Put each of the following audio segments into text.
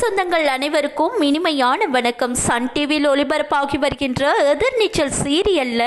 சொந்தங்கள் அனைவருக்கும் இனிமையான வணக்கம். சன் டிவியில் ஒளிபரப்பாகி வருகின்ற எதிர்நீச்சல் சீரியல்ல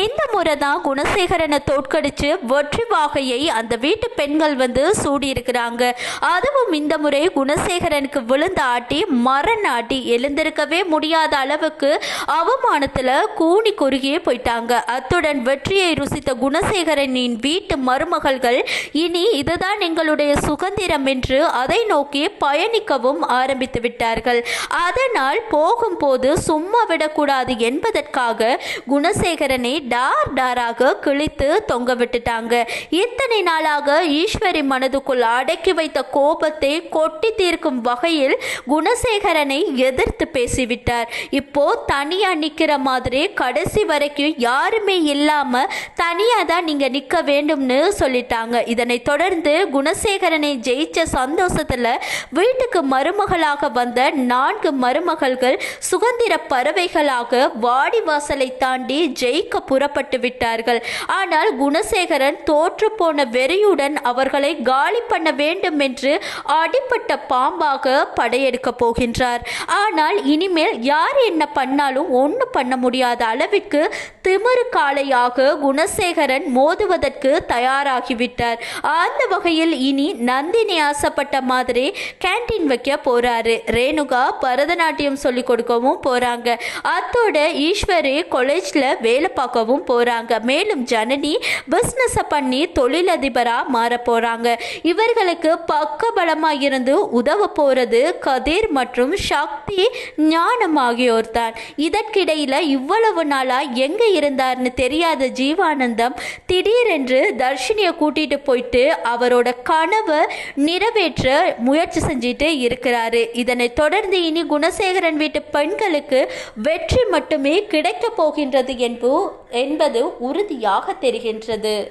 இந்த முறை தான் குணசேகரனை தோற்கடிச்சு வெற்றி வாகையை அந்த வீட்டு பெண்கள் வந்து சூடியிருக்கிறாங்க. அதுவும் இந்த முறை குணசேகரனுக்கு விழுந்த ஆட்டி மரண ஆட்டி எழுந்திருக்கவே முடியாத அளவுக்கு அவமானத்தில் கூனி குறுகியே போயிட்டாங்க. அத்துடன் வெற்றியை ருசித்த குணசேகரனின் வீட்டு மருமகள்கள் இனி இதுதான் எங்களுடைய சுதந்திரம் என்று அதை நோக்கி பயணிக்கவும் ஆரம்பித்து விட்டார்கள். அதனால் போகும்போது சும்மா விடக்கூடாது என்பதற்காக குணசேகரனை டார் டாராக கிழித்து தொங்க விட்டுட்டாங்க. இத்தனை நாளாக ஈஸ்வரி மனதுக்குள் அடக்கி வைத்த கோபத்தை கொட்டி தீர்க்கும் வகையில் குணசேகரனை எதிர்த்து பேசிவிட்டார். இப்போ தனியா நிக்கிற மாதிரி கடைசி வரைக்கும் யாருமே இல்லாம தனியா தான் நீங்க நிக்க வேண்டும்னு சொல்லிட்டாங்க. இதனை தொடர்ந்து குணசேகரனை ஜெயிச்ச சந்தோஷத்துல வீட்டுக்கு மருமகள் மருமகளாக வந்த நான்கு மருமகள்கள் சுதந்திர பறவைகளாக வாடிவாசலை தாண்டி ஜெயிக்க புறப்பட்டு விட்டார்கள். ஆனால் குணசேகரன் தோற்று போன வெறியுடன் அவர்களை காலி பண்ண வேண்டும் என்று அடிப்பட்ட பாம்பாக படையெடுக்க போகின்றார். ஆனால் இனிமேல் யார் என்ன பண்ணாலும் ஒன்றும் பண்ண முடியாத அளவிற்கு திமிரு காளையாக குணசேகரன் மோதுவதற்கு தயாராகிவிட்டார். அந்த வகையில் இனி நந்தினி ஆசைப்பட்ட மாதிரி கேண்டீன் வைக்க போறார். ரேணுகா பரதநாட்டியம் சொல்லி கொடுக்கவும் போறாங்க. அத்தோட ஈஸ்வரி காலேஜ்ல வேலை பார்க்கவும் போறாங்க. மேலும் ஜனனி பிஸ்னஸை பண்ணி தொழிலதிபரா மாற போறாங்க. இவர்களுக்கு பக்கபலமா இருந்து உதவ போறது கதிர் மற்றும் சக்தி ஞானம் ஆகியோர் தான். இதற்கிடையில இவ்வளவு நாளா எங்க இருந்தார்னு தெரியாத ஜீவானந்தம் திடீரென்று தர்ஷினியை கூட்டிட்டு போயிட்டு அவரோட கனவை நிறைவேற்ற முயற்சி செஞ்சுட்டு இருக்கிறாரு. இதனைத் தொடர்ந்து இனி குணசேகரன் வீட்டு பெண்களுக்கு வெற்றி மட்டுமே கிடைக்கப் போகின்றது என்பது உறுதியாக தெரிகின்றது.